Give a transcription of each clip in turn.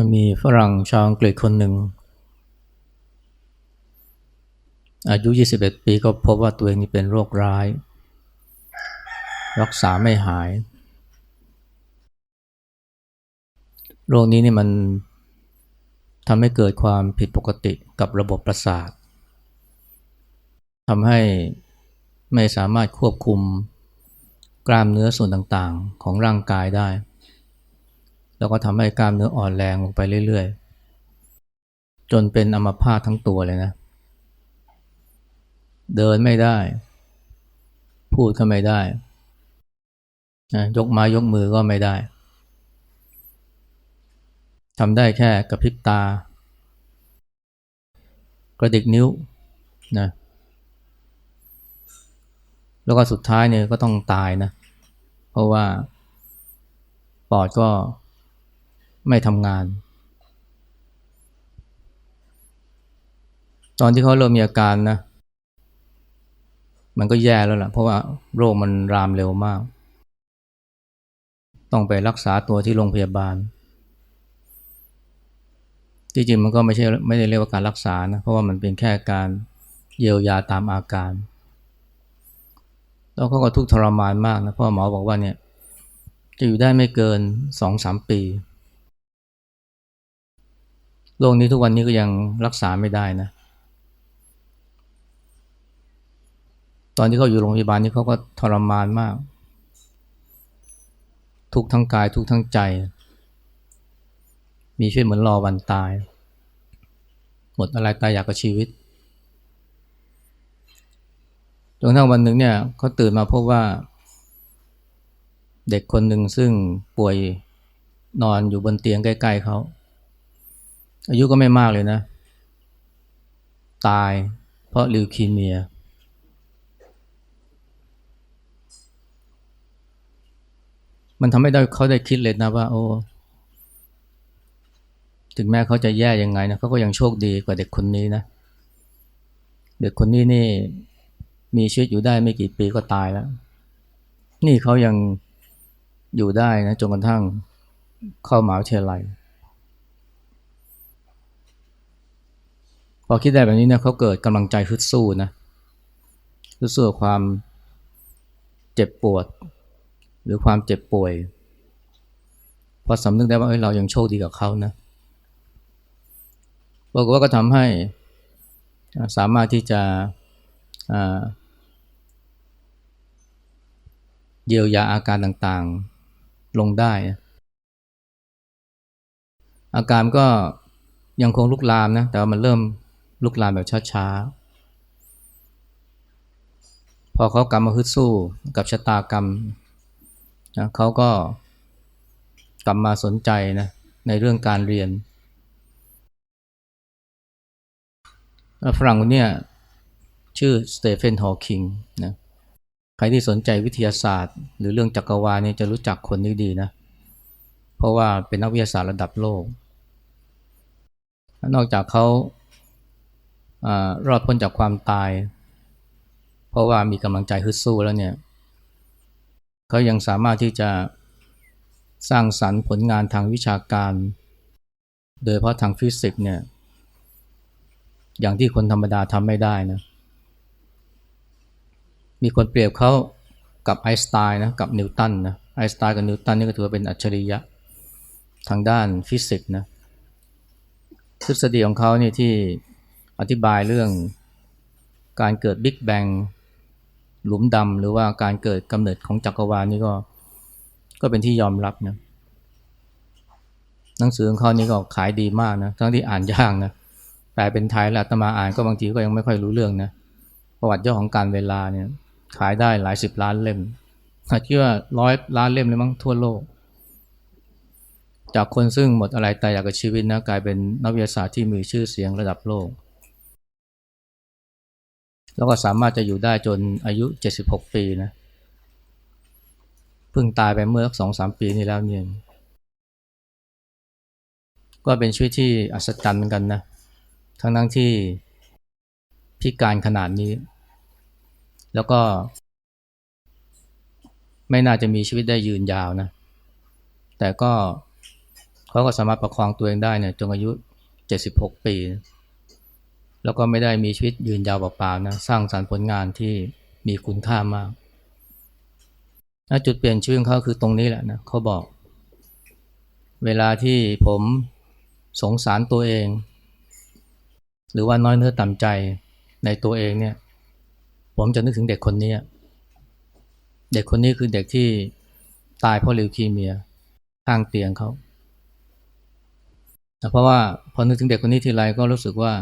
มันมีฝรั่งชาวอังกฤษคนหนึ่ง อายุ 21 ปีก็พบว่าตัวเองนี่เป็นโรคร้าย รักษาไม่หาย โรคนี้นี่มันทำให้เกิดความผิดปกติกับระบบประสาททำให้ไม่สามารถควบคุมกล้ามเนื้อส่วนต่างๆของร่างกายได้ แล้วก็ทำให้กล้ามเนื้ออ่อนแรงลงไปเรื่อยๆ จนเป็นอัมพาตทั้งตัวเลยนะ เดินไม่ได้ พูดก็ไม่ได้ยกไม้ยกมือก็ไม่ได้ทำได้แค่กระพริบตา กระดิกนิ้วนะแล้วก็สุดท้ายเนี่ยก็ต้องตายนะ เพราะว่าปอดก็ ไม่ทำงาน ตอนที่เขาเริ่มมีอาการนะ มันก็แย่แล้วล่ะ เพราะว่าโรคมันรามเร็วมาก ต้องไปรักษาตัวที่โรงพยาบาลที่จริงมันก็ไม่ใช่ไม่ได้เรียกว่าการรักษานะ เพราะว่ามันเป็นแค่การเยียวยาตามอาการแล้วเขาก็ทุกข์ทรมานมากนะเพราะหมอบอกว่าเนี่ยจะอยู่ได้ไม่เกินสองสามปี โรคนี้ทุกวันนี้ก็ยังรักษาไม่ได้นะ ตอนที่เขาอยู่โรงพยาบาลนี่เขาก็ทรมานมาก ทุกทั้งกายทุกทั้งใจ มีชีวิตเหมือนรอวันตาย หมดอะไรตายอยากกับชีวิตจนทั้งวันหนึ่งเนี่ยเขาตื่นมาพบว่า เด็กคนหนึ่งซึ่งป่วยนอนอยู่บนเตียงใกล้ ๆเขา อายุก็ไม่มากเลยนะ ตายเพราะลิวคีเมีย มันทำให้เขาได้คิดเลยนะว่า โอ้ ถึงแม้เขาจะแย่ยังไงนะเขาก็ยังโชคดีกว่าเด็กคนนี้นะ เด็กคนนี้นี่มีชีวิตอยู่ได้ไม่กี่ปีก็ตายแล้ว นี่เขายังอยู่ได้นะจนกระทั่งเข้ามหาวิทยาลัย พอคิดได้แบบนี้เนี่ยเขาเกิดกำลังใจฮึดสู้นะฮึดสู้กับความเจ็บปวด หรือความเจ็บป่วยพอสำนึกได้ว่าเอ้ยเรายังโชคดีกับเขานะบอกว่าก็ทำให้สามารถที่จะเยียวยาอาการต่างๆลงได้ อาการก็ยังคงลุกลามนะ แต่ว่ามันเริ่ม ลุกลามแบบช้าๆ พอเขากลับมาฮึดสู้กับชะตากรรมนะเขาก็กลับมาสนใจนะในเรื่องการเรียนฝรั่งคนนี้ชื่อสเตเฟนฮอว์คิงนะใครที่สนใจวิทยาศาสตร์ หรือเรื่องจักรวาลนี่จะรู้จักคนนี้ดีนะ เพราะว่าเป็นนักวิทยาศาสตร์ระดับโลก นอกจากเขา รอดพ้นจากความตาย เพราะว่ามีกำลังใจฮึดสู้แล้วเนี่ยเขายังสามารถที่จะสร้างสรรค์ผลงานทางวิชาการ โดยเพราะทางฟิสิกส์เนี่ย อย่างที่คนธรรมดาทำไม่ได้นะ มีคนเปรียบเขากับไอน์สไตน์นะกับนิวตันนะไอน์สไตน์กับนิวตันนี่ก็ถือว่าเป็นอัจฉริยะทางด้านฟิสิกส์นะทฤษฎีของเขานี่ที่ อธิบายเรื่องการเกิดบิ๊กแบงหลุมดำหรือว่าการเกิดกำเนิดของจักรวาลนี่ก็ ก็เป็นที่ยอมรับนะหนังสือของเขานี่ก็ขายดีมากนะทั้งที่อ่านยากนะแปลเป็นไทยแล้วตมาอ่านก็บางทีก็ยังไม่ค่อยรู้เรื่องนะประวัติย่อของการเวลาเนี่ย ขายได้หลายสิบล้านเล่มอาจจะว่าร้อยล้านเล่มเลยมั้งทั่วโลก จากคนซึ่งหมดอะไรตายอยากกับชีวิตนะกลายเป็นนักวิทยาศาสตร์ที่มีชื่อเสียงระดับโลก แล้วก็สามารถจะอยู่ได้จนอายุ 76 ปีนะเพิ่งตายไปเมื่อสองสามปีนี้แล้วเนี่ยก็เป็นชีวิตที่อัศจรรย์เหมือนกันนะทั้งทั้งที่พิการขนาดนี้ แล้วก็ ไม่น่าจะมีชีวิตได้ยืนยาวนะ แต่ก็เขาก็สามารถประคองตัวเองได้เนี่ยจนอายุ 76 ปี แล้วก็ไม่ได้มีชีวิตยืนยาวเปล่าๆนะสร้างสารรค์ผลงานที่มีคุณค่ามากจุดเปลี่ยนชีวิตขอเขาคือตรงนี้แหละนะเขาบอก เวลาที่ผมสงสารตัวเอง หรือว่าน้อยเนื้อต่ำใจในตัวเองเนี่ย ผมจะนึกถึงเด็กคนนี้เด็กคนนี้คือเด็กที่ตายเพราะลิวคีเมียข้างเตียงเขาเพราะว่าพอนึกถึงเด็กคนนี้ทีไรก็รู้สึกว่า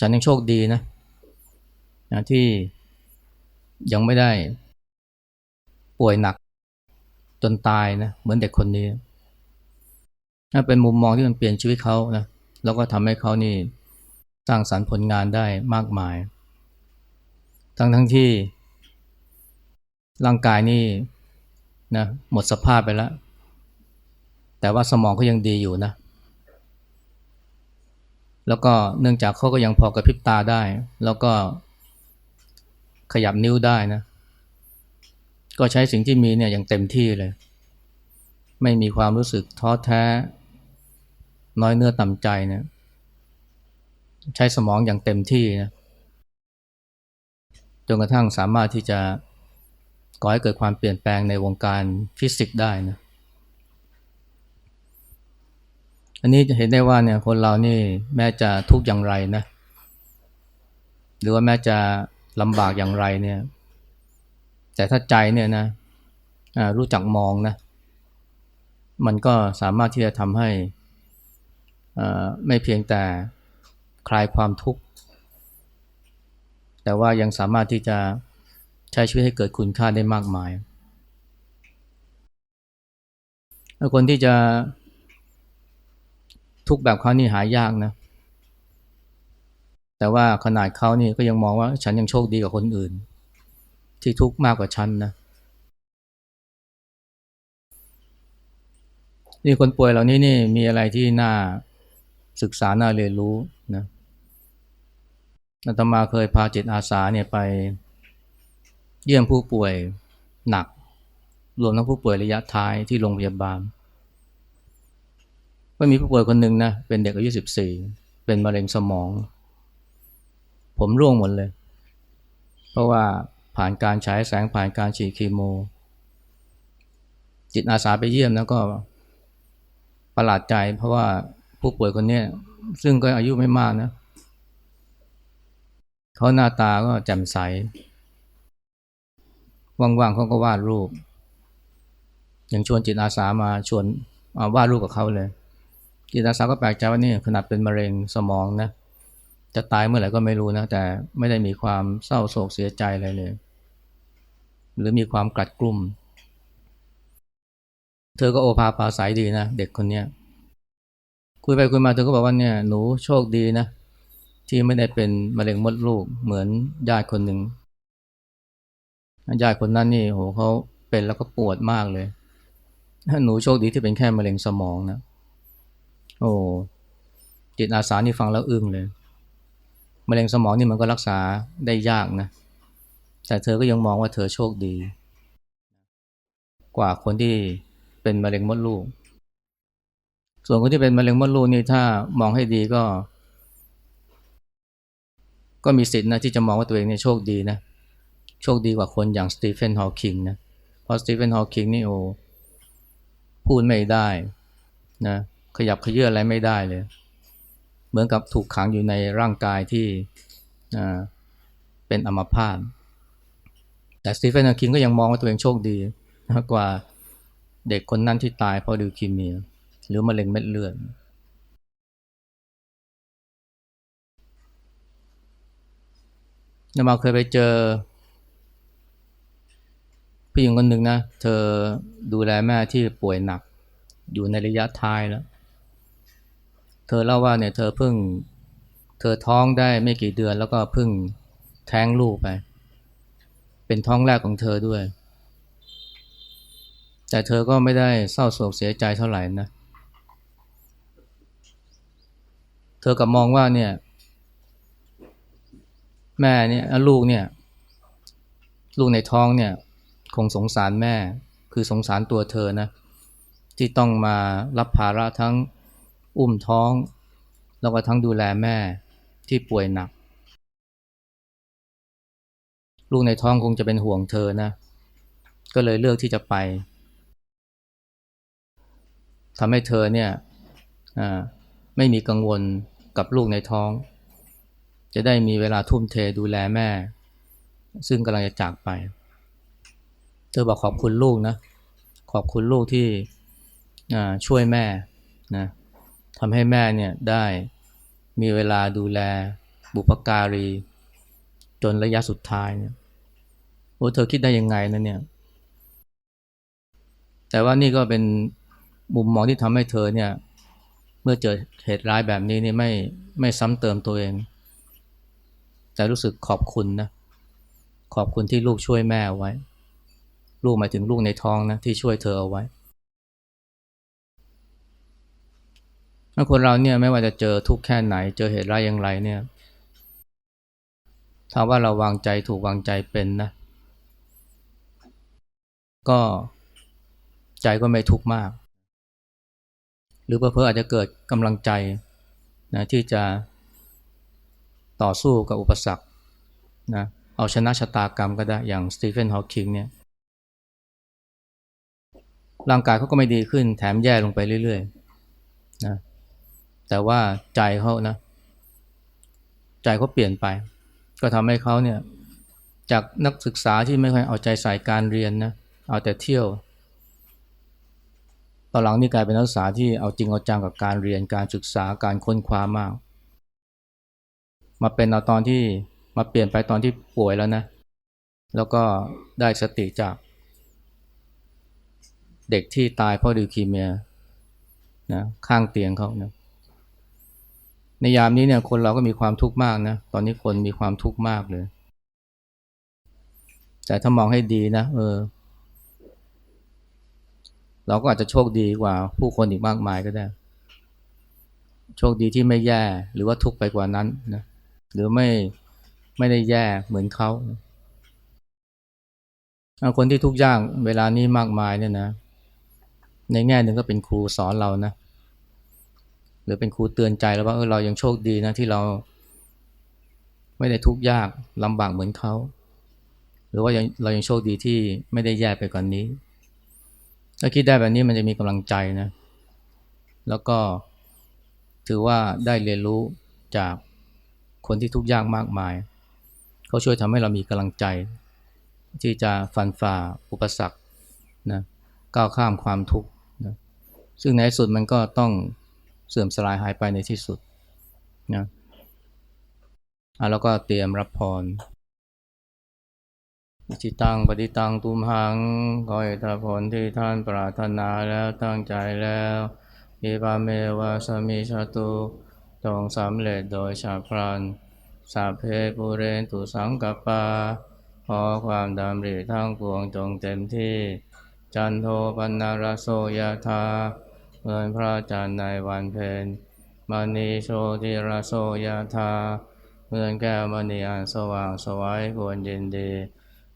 ฉันยังโชคดีนะนะที่ยังไม่ได้ป่วยหนักจนตายนะเหมือนเด็กคนนี้นั่นเป็นมุมมองที่มันเปลี่ยนชีวิตเขานะแล้วก็ทำให้เขานี่สร้างสรรค์ผลงานได้มากมาย ทั้งทั้งที่ร่างกายนี่นะหมดสภาพไปแล้ว แต่ว่าสมองก็ยังดีอยู่นะ แล้วก็เนื่องจากเขาก็ยังพอกระพริบตาได้ แล้วก็ขยับนิ้วได้นะ ก็ใช้สิ่งที่มีเนี่ยอย่างเต็มที่เลย ไม่มีความรู้สึกท้อแท้ น้อยเนื้อต่ำใจนะใช้สมองอย่างเต็มที่นะจนกระทั่งสามารถที่จะก่อให้เกิดความเปลี่ยนแปลงในวงการฟิสิกส์ได้นะ อันนี้จะเห็นได้ว่าเนี่ยคนเรานี่แม้จะทุกข์อย่างไรนะ หรือว่าแม้จะลำบากอย่างไรเนี่ย แต่ถ้าใจเนี่ยนะรู้จักมองนะ มันก็สามารถที่จะทำให้ไม่เพียงแต่คลายความทุกข์ แต่ว่ายังสามารถที่จะใช้ชีวิตให้เกิดคุณค่าได้มากมาย คนที่จะ ทุกแบบเขานี่หายากนะ แต่ว่าขนาดเขานี่ก็ยังมองว่าฉันยังโชคดีกว่าคนอื่น ที่ทุกข์มากกว่าฉันนะ นี่คนป่วยเหล่านี้นี่มีอะไรที่น่าศึกษาน่าเรียนรู้นะอาตมาเคยพาจิตอาสาเนี่ยไปเยี่ยมผู้ป่วยหนัก รวมทั้งผู้ป่วยระยะท้ายที่โรงพยาบาล ก็มีผู้ป่วยคนหนึ่งนะเป็นเด็กอายุสิบสี่เป็นมะเร็งสมอง ผมร่วงหมดเลย เพราะว่าผ่านการฉายแสงผ่านการฉีดคีโม จิตอาสาไปเยี่ยมแล้วก็ประหลาดใจ เพราะว่าผู้ป่วยคนนี้ซึ่งก็อายุไม่มากนะเขาหน้าตาก็แจ่มใส ว่างๆเขาก็วาดรูปย่างชวนจิตอาสามาชวนวาดรูปกับเขาเลย จิตอาสาก็แปลกใจว่านี่ขนาดเป็นมะเร็งสมองนะจะตายเมื่อไหร่ก็ไม่รู้นะ แต่ไม่ได้มีความเศร้าโศกเสียใจอะไรเลย หรือมีความกลัดกลุ้มเธอก็โอภาปาสายดีนะ เด็กคนเนี้ยคุยไปคุยมาเธอก็บอกว่าเนี่ยหนูโชคดีนะ ที่ไม่ได้เป็นมะเร็งมดลูกเหมือนญาติคนหนึ่งญาติคนนั้นนี่โหเขาเป็นแล้วก็ปวดมากเลยหนูโชคดีที่เป็นแค่มะเร็งสมองนะ โอ้จิตอาสานี่ฟังแล้วอึ้งเลยมะเร็งสมองนี่มันก็รักษาได้ยากนะ แต่เธอก็ยังมองว่าเธอโชคดี กว่าคนที่เป็นมะเร็งมดลูก ส่วนคนที่เป็นมะเร็งมดลูกนี่ถ้ามองให้ดีก็ ก็มีสิทธินะที่จะมองว่าตัวเองเนี่ยโชคดีนะ โชคดีกว่าคนอย่างสตีเฟนฮอว์คิงนะ เพราะสตีเฟนฮอว์คิงนี่โอ้พูดไม่ได้นะ ขยับขยื่นอะไรไม่ได้เลย เหมือนกับถูกขังอยู่ในร่างกายที่เป็นอัมพาตแต่สตีเฟนคิงก็ยังมองว่าตัวเองโชคดีกว่าเด็กคนนั้นที่ตายเพราะดิวคีเมีย หรือมะเร็งเม็ดเลือดนมาเคยไปเจอผู้หญิงคนหนึ่งนะ เธอดูแลแม่ที่ป่วยหนัก อยู่ในระยะท้ายแล้ว เธอเล่าว่าเนี่ยเธอเพิ่ง เธอท้องได้ไม่กี่เดือนแล้วก็เพิ่งแท้งลูกไป เป็นท้องแรกของเธอด้วย แต่เธอก็ไม่ได้เศร้าโศกเสียใจเท่าไหร่นะ เธอกับมองว่าเนี่ย แม่เนี่ยลูกเนี่ย ลูกในท้องเนี่ย คงสงสารแม่ คือสงสารตัวเธอนะ ที่ต้องมารับภาระทั้ง อุ้มท้อง แล้วก็ทั้งดูแลแม่ที่ป่วยหนัก ลูกในท้องคงจะเป็นห่วงเธอนะ ก็เลยเลือกที่จะไปทำให้เธอเนี่ยไม่มีกังวลกับลูกในท้อง จะได้มีเวลาทุ่มเทดูแลแม่ ซึ่งกำลังจะจากไป เธอบอกขอบคุณลูกนะ ขอบคุณลูกที่ช่วยแม่นะ ทำให้แม่เนี่ยได้มีเวลาดูแลบุพการี จนระยะสุดท้ายเนี่ยโอ้เธอคิดได้ยังไงนะเนี่ย แต่ว่านี่ก็เป็นมุมมองที่ทำให้เธอเนี่ย เมื่อเจอเหตุร้ายแบบนี้นี่ไม่ไม่ซ้ำเติมตัวเอง แต่รู้สึกขอบคุณนะ ขอบคุณที่ลูกช่วยแม่เอาไว้ ลูกหมายถึงลูกในท้องนะที่ช่วยเธอเอาไว้ ถ้าคนเราเนี่ยไม่ว่าจะเจอทุกข์แค่ไหน เจอเหตุร้ายอย่างไรเนี่ยถ้าว่าเราวางใจถูกวางใจเป็นนะ ก็ใจก็ไม่ทุกข์มาก หรือเพื่ออาจจะเกิดกำลังใจนะที่จะต่อสู้กับอุปสรรคนะเอาชนะชะตากรรมก็ได้อย่างสตีเฟนฮอว์คิงเนี่ยร่างกายเขาก็ไม่ดีขึ้นแถมแย่ลงไปเรื่อยๆนะ แต่ว่าใจเขานะ ใจเขาเปลี่ยนไป ก็ทำให้เขาเนี่ย จากนักศึกษาที่ไม่ค่อยเอาใจใส่การเรียนนะเอาแต่เที่ยว ตอนหลังนี่กลายเป็นนักศึกษาที่เอาจริงเอาจังกับการเรียนการศึกษาการค้นคว้ามาก มาเป็นเอาตอนที่มาเปลี่ยนไปตอนที่ป่วยแล้วนะ แล้วก็ได้สติจาก เด็กที่ตายเพราะดิวคีเมียนะข้างเตียงเขานะ ในยามนี้เนี่ยคนเราก็มีความทุกข์มากนะ ตอนนี้คนมีความทุกข์มากเลย แต่ถ้ามองให้ดีนะ เออ เราก็อาจจะโชคดีกว่า ผู้คนอีกมากมายก็ได้ โชคดีที่ไม่แย่ หรือว่าทุกข์ไปกว่านั้นนะ หรือไม่ไม่ได้แย่เหมือนเขา คนที่ทุกข์ยากเวลานี้มากมายเนี่ยนะ ในแง่หนึ่งก็เป็นครูสอนเรานะ หรือเป็นครูเตือนใจแล้วว่าเออเรายังโชคดีนะที่เรา ไม่ได้ทุกข์ยากลำบากเหมือนเขา หรือว่าเรายังโชคดีที่ไม่ได้แย่ไปกว่านนี้ ถ้าคิดได้แบบนี้มันจะมีกำลังใจนะ แล้วก็ถือว่าได้เรียนรู้จากคนที่ทุกข์ยากมากมาย เขาช่วยทำให้เรามีกำลังใจ ที่จะฟันฝ่าอุปสรรคนะก้าวข้ามความทุกข์นะซึ่งในที่สุดมันก็ต้อง เสื่อมสลายหายไปในที่สุดนะอะแล้วก็เตรียมรับพรจิตังปฏิตังตุมหังขอให้ทผลที่ท่านปรารถนาแล้วตั้งใจแล้วอิบาเมวาสมิชตุจงสำเร็จโดยชาพรันสัพเพปุเรนตุสังกปา ขอความดำริทั้งปวงจงเต็มที่ จันโทปนารโสยธา เมือนพระจันทร์ในวันเพ็ญมณีโชติระโสยธาเมือนแก้วมณีอันสว่างสวัยควรยินดี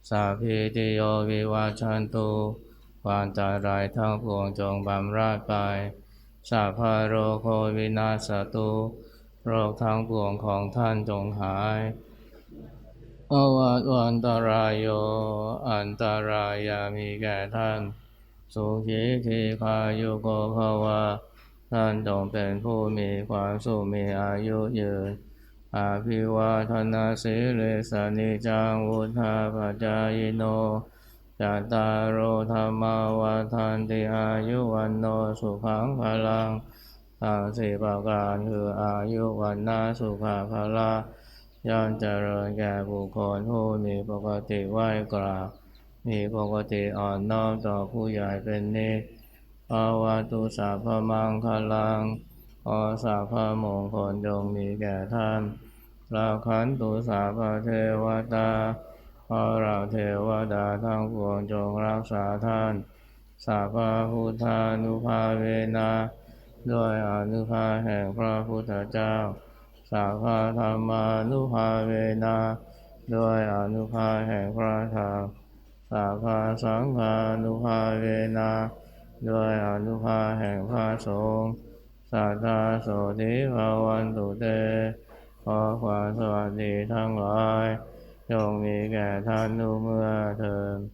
สาพีติโยวิวาชันตุความตารายทั้งปวงจงบำราดไป สาพาโรโควินาสตุ โรคทั้งปวงของท่านจงหายอวัตวันตรายโย อันตรายามีแก่ท่าน สุขีทีคายุโกภาวะท่านจงเป็นผู้มีความสุขมีอายุยืน อาภิวาทนาสิเลสานิจังวุธาปจายโนจัตตารโอธรรมาวาทันติอายุวันโนสุขังพลังทางสี่ประการคืออายุวันนาสุขภาละย่อมเจริญแก่บุคคลผู้มีปกติไหวกราบ มีปกติอ่อนน้อมต่อผู้ใหญ่เป็นนิสภาวะตุสาพมังคลังขอสาพมงคลจงมีแก่ท่านเราขันตุสาพเทวตาขอเราเทวดาทั้งปวงจงรักษาท่าน สาพพุทธานุภาเวนะด้วยอนุภาแห่งพระพุทธเจ้า สาพธรรมานุภาเวนะด้วยอนุภาแห่งพระธรรม สาภาสังฆานุภาเวนะด้วยอนุภาแห่งพระสงฆ์สัทธาโสติภาวันตุเต ขอความสวัสดีทั้งหลายจงมีแก่ท่านทุกเมื่อเทิน